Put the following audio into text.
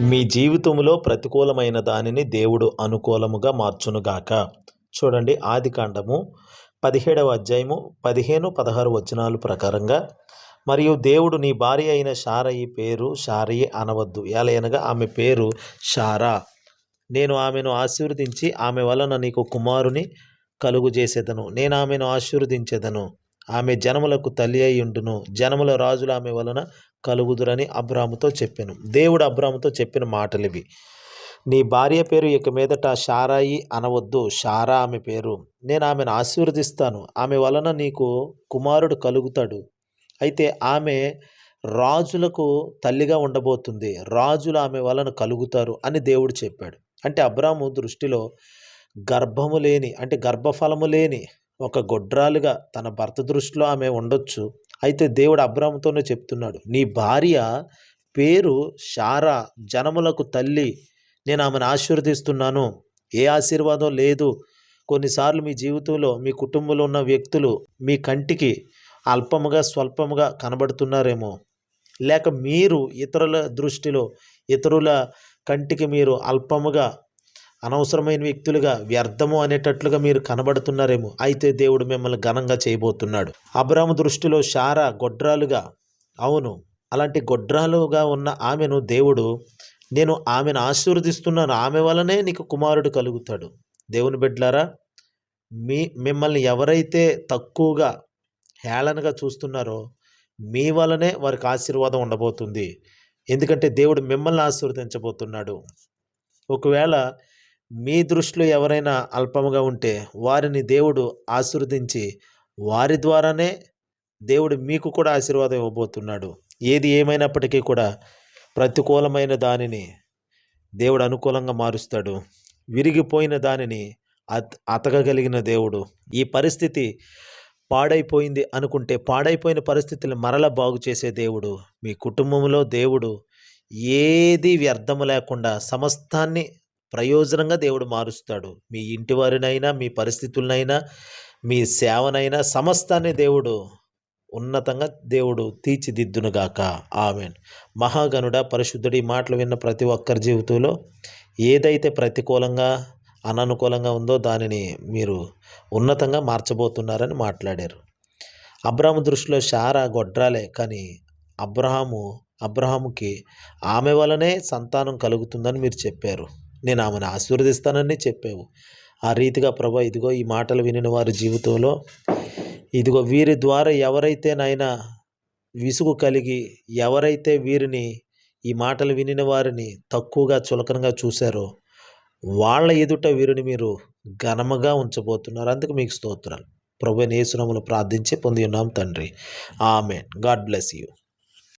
మీ జీవితంలో ప్రతికూలమైన దానిని దేవుడు అనుకూలముగా మార్చునుగాక. చూడండి ఆది కాండము పదిహేడవ అధ్యాయము పదిహేను పదహారు వచనాలు ప్రకారంగా మరియు దేవుడు నీ భార్య అయిన షారయి పేరు షారయి అనవద్దు. ఎలయనగా ఆమె పేరు షారా. నేను ఆమెను ఆశీర్వదించి ఆమె వలన నీకు కుమారుని కలుగు చేసేదను నేను ఆమెను ఆశీర్వదించేదను. ఆమె జనములకు తల్లి అయి ఉండును. జనముల రాజులు ఆమె వలన కలుగుదురని అబ్రాముతో చెప్పాను. దేవుడు అబ్రాముతో చెప్పిన మాటలు ఇవి నీ భార్య పేరు ఇక మీదట షారాయి అనవద్దు. షారా ఆమె పేరు. నేను ఆమెను ఆశీర్వదిస్తాను. ఆమె వలన నీకు కుమారుడు కలుగుతాడు. అయితే ఆమె రాజులకు తల్లిగా ఉండబోతుంది. రాజులు ఆమె వలన కలుగుతారు అని దేవుడు చెప్పాడు. అంటే అబ్రాము దృష్టిలో గర్భము లేని అంటే గర్భఫలము లేని ఒక గొడ్రాలుగా తన భర్త దృష్టిలో ఆమె ఉండొచ్చు. అయితే దేవుడు అబ్రాముతోనే చెప్తున్నాడు నీ భార్య పేరు షారా జనములకు తల్లి. నేను ఆమెను ఆశీర్వదిస్తున్నాను. ఏ ఆశీర్వాదం లేదు. కొన్నిసార్లు మీ జీవితంలో మీ కుటుంబంలో ఉన్న వ్యక్తులు మీ కంటికి అల్పముగా స్వల్పముగా కనబడుతున్నారేమో. లేక మీరు ఇతరుల దృష్టిలో ఇతరుల కంటికి మీరు అల్పముగా అనవసరమైన వ్యక్తులుగా వ్యర్థము అనేటట్లుగా మీరు కనబడుతున్నారేమో అయితే దేవుడు మిమ్మల్ని ఘనంగా చేయబోతున్నాడు. అబ్రాము దృష్టిలో షారా గొడ్రాలుగా అవును అలాంటి గొడ్రాలుగా ఉన్న ఆమెను దేవుడు నేను ఆమెను ఆశీర్వదిస్తున్నాను ఆమె వలనే నీకు కుమారుడు కలుగుతాడు. దేవుని బిడ్డలారా మీ మిమ్మల్ని ఎవరైతే తక్కువగా హేళనగా చూస్తున్నారో మీ వలనే వారికి ఆశీర్వాదం ఉండబోతుంది. ఎందుకంటే దేవుడు మిమ్మల్ని ఆశీర్వదించబోతున్నాడు. ఒకవేళ మీ దృష్టిలో ఎవరైనా అల్పముగా ఉంటే వారిని దేవుడు ఆశీర్వదించి వారి ద్వారానే దేవుడు మీకు కూడా ఆశీర్వాదం ఇవ్వబోతున్నాడు. ఏది ఏమైనప్పటికీ కూడా ప్రతికూలమైన దానిని దేవుడు అనుకూలంగా మారుస్తాడు. విరిగిపోయిన దానిని అత అతకగలిగిన దేవుడు ఈ పరిస్థితి పాడైపోయింది అనుకుంటే పాడైపోయిన పరిస్థితులు మరల బాగు చేసే దేవుడు మీ కుటుంబంలో దేవుడు ఏది వ్యర్థము లేకుండా సమస్తాన్ని ప్రయోజనంగా దేవుడు మారుస్తాడు. మీ ఇంటి వారినైనా మీ పరిస్థితులనైనా మీ సేవనైనా సమస్తాన్ని దేవుడు ఉన్నతంగా దేవుడు తీర్చిదిద్దునుగాక. ఆమెన్. మహాగనుడ పరిశుద్ధుడి మాటలు విన్న ప్రతి ఒక్కరి జీవితంలో ఏదైతే ప్రతికూలంగా అననుకూలంగా ఉందో దానిని మీరు ఉన్నతంగా మార్చబోతున్నారని మాట్లాడారు. అబ్రాహం దృష్టిలో షారా గొడ్రాలే కానీ అబ్రహాము అబ్రహాముకి ఆమె వలనే సంతానం కలుగుతుందని మీరు చెప్పారు. నేను ఆమెను ఆశీర్వదిస్తానని చెప్పావు. ఆ రీతిగా ప్రభా ఇదిగో ఈ మాటలు వినిన వారి జీవితంలో ఇదిగో వీరి ద్వారా ఎవరైతే నాయన విసుగు కలిగి ఎవరైతే వీరిని ఈ మాటలు వినిన వారిని తక్కువగా చులకనగా చూశారో వాళ్ళ ఎదుట వీరిని మీరు ఘనముగా ఉంచబోతున్నారు. అందుకు మీకు స్తోత్రాలు. ప్రభు నేసునములు ప్రార్థించి పొంది ఉన్నాం తండ్రి. ఆమె గాడ్ బ్లెస్ యూ.